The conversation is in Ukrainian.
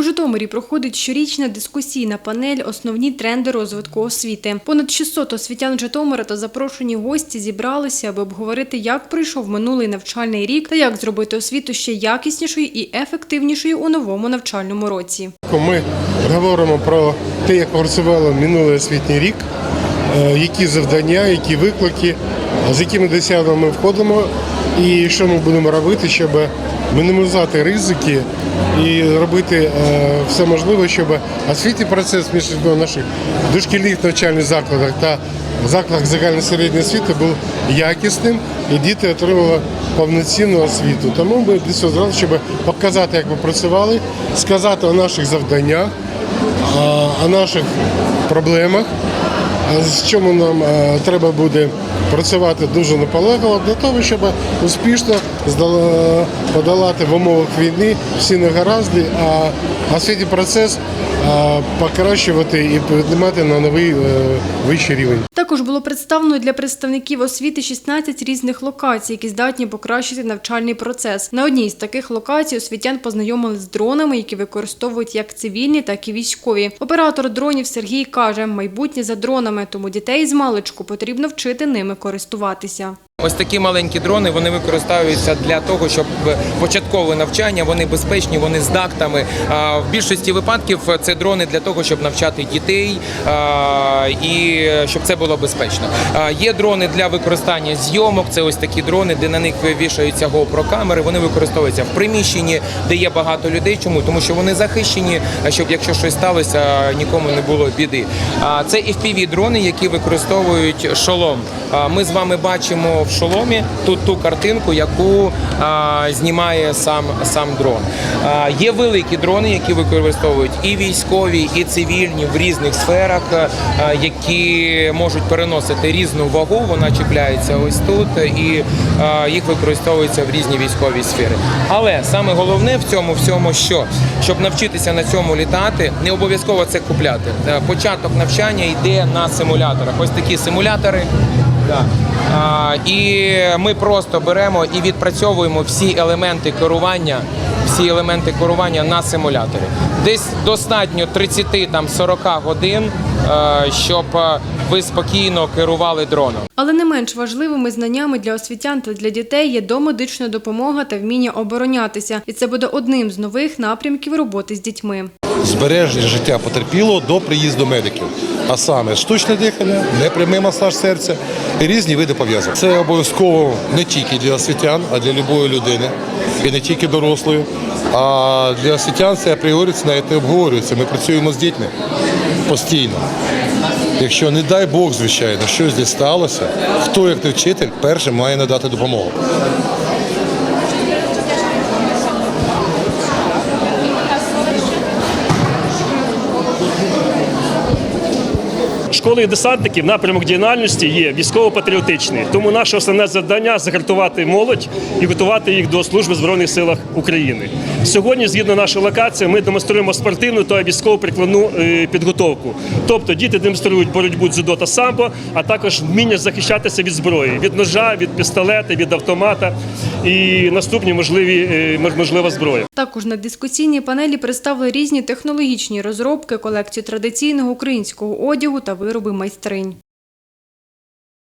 У Житомирі проходить щорічна дискусійна панель Основні тренди розвитку освіти. Понад 600 освітян Житомира та запрошені гості зібралися, аби обговорити, як пройшов минулий навчальний рік та як зробити освіту ще якіснішою і ефективнішою у новому навчальному році. Ми говоримо про те, як працювало минулий освітній рік, е, які завдання, які виклики, з якими досягненнями ми входимо, і що ми будемо робити, щоб мінімізувати ризики і робити е, все можливе, щоб освітній процес між наших дошкільних навчальних закладах та закладах загальної середньої освіти був якісним і діти отримали повноцінну освіту. Тому ми цього зробили, щоб показати, як ми працювали, сказати о наших завданнях, о наших проблемах, з чому нам е, треба буде працювати дуже наполегливо? Для того, щоб успішно подолати в умовах війни всі негаразди, а освітній процес покращувати і піднімати на новий е, вищий рівень. Також було представлено для представників освіти 16 різних локацій, які здатні покращити навчальний процес. На одній з таких локацій освітян познайомили з дронами, які використовують як цивільні, так і військові. Оператор дронів Сергій каже, майбутнє за дронами, тому дітей з маличку потрібно вчити ними користуватися. Ось такі маленькі дрони вони використовуються для того, щоб початкове навчання вони безпечні, вони з дактами. В більшості випадків це дрони для того, щоб навчати дітей і щоб це було безпечно. Є дрони для використання зйомок. Це ось такі дрони, де на них вішаються GoPro камери. Вони використовуються в приміщенні, де є багато людей. Чому? Тому що вони захищені, щоб якщо щось сталося, нікому не було біди. А це fpv дрони, які використовують шолом. Ми з вами бачимо в шоломі тут ту картинку, яку а, знімає сам, сам дрон. А, Є великі дрони, які використовують і військові, і цивільні в різних сферах, а, які можуть переносити різну вагу. Вона чіпляється ось тут, і а, їх використовується в різні військові сфери. Але саме головне в цьому всьому, що щоб навчитися на цьому літати, не обов'язково це купляти. Е, Початок навчання йде на симуляторах. Ось такі симулятори. Да. А, і ми просто беремо і відпрацьовуємо всі елементи керування, всі елементи керування на симуляторі. Десь достатньо 30-40 годин, е, щоб е, ви спокійно керували дроном. Але не менш важливими знаннями для освітян та для дітей є домедична допомога та вміння оборонятися. І це буде одним з нових напрямків роботи з дітьми. збереження життя потерпілого до приїзду медиків. А саме штучне дихання, непрямий масаж серця і різні види пов'язок. Це обов'язково не тільки для освітян, а для будь-якої людини, і не тільки дорослої. А для освітян це апріорі це навіть не обговорюється. Ми працюємо з дітьми постійно. Якщо, не дай Бог, звичайно, щось десь сталося, хто як не вчитель першим має надати допомогу. Школи десантників напрямок діяльності є військово-патріотичний. Тому наше основне завдання загартувати молодь і готувати їх до служби в збройних силах України. Сьогодні, згідно нашої локації, ми демонструємо спортивну та військово-прикладну е, підготовку. Тобто діти демонструють боротьбу дзюдо та самбо, а також вміння захищатися від зброї, від ножа, від пістолета, від автомата і наступні можливі е, можлива зброя. Також на дискусійній панелі представили різні технологічні розробки, колекцію традиційного українського одягу та вироби майстринь.